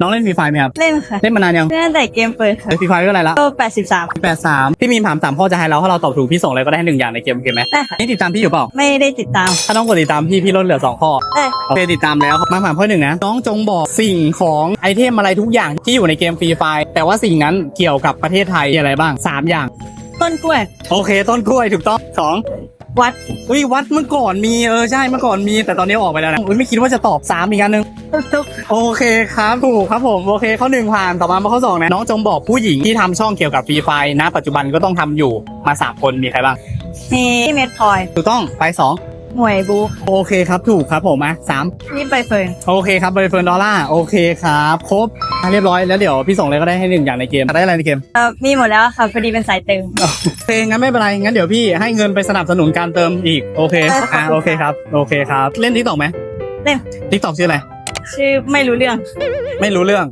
น้องเล่นฟรีไฟไหมครับ เล่นค่ะเล่นมานานยังเล่นตั้งแต่เกมเปิดค่ะเล่นฟรีไฟก็อะไรละก็แปดสิบสามแปดสามพี่มีนถามสามข้อจะให้เราถ้าเราตอบถูกพี่ส่งอะไรก็ได้ให้หนึ่งอย่างในเกมโอเคไหมได้ค่ะนี่ติดตามพี่อยู่เปล่า ไม่ได้ติดตาม ถ้าต้องกดติดตามพี่พี่ลดเหลือสองข้อได้ค่ะโอเคติดตามแล้วมาถามข้อหนึ่งนะน้องจงบอกสิ่งของไอเทมอะไรทุกอย่างที่อยู่ในเกมฟรีไฟแต่ว่าสิ่งนั้นเกี่ยวกับประเทศไทยมีอะไรบ้างสามอย่าง ต้นกล้วย โอเค ต้นกล้วยถูกต้องสอง วัดอุ้ยวัดเมื่อก่อนมีเออใช่เมื่อก่อนมี แต่ตอนนี้ออกไปแล้วนะอุ้ยไม่คิดว่าจะตอบสามอีกอันหนึงทุกโอเคครับถูกครับผมโอเคข้อหนึ่งผ่านต่อมาข้อสองนะน้องจงบอกผู้หญิงที่ทำช่องเกี่ยวกับฟรีไฟณปัจจุบันก็ต้องทำอยู่มาสามคนมีใครบ้างๆมีพี่เมดพลอยถูกต้องไปสอง หมวยบูโอเคครับถูกครับผมอะสามพี่ใบเฟิร์นโอเคครับบริเฟิร์นดอลลาร์โอเคครับครบอะเรียบร้อยแล้วเดี๋ยวพี่ส่งอะไรก็ได้ให้หนึ่งอย่างในเกมได้อะไรในเกมเอ่อมีหมดแล้วค่ะพอดีเป็นสายเติมโอเคงั้นไม่เป็นไรงั้นเดี๋ยวพี่ให้เงินไปสนับสนุนการเติมอีกโอเคได้ค่ะอะโอเคครับโอเคครับ เล่นทิกตอกไหมเล่นทิกตอกชื่ออะไรชื่อไม่รู้เรื่อง ไม่รู้เรื่อง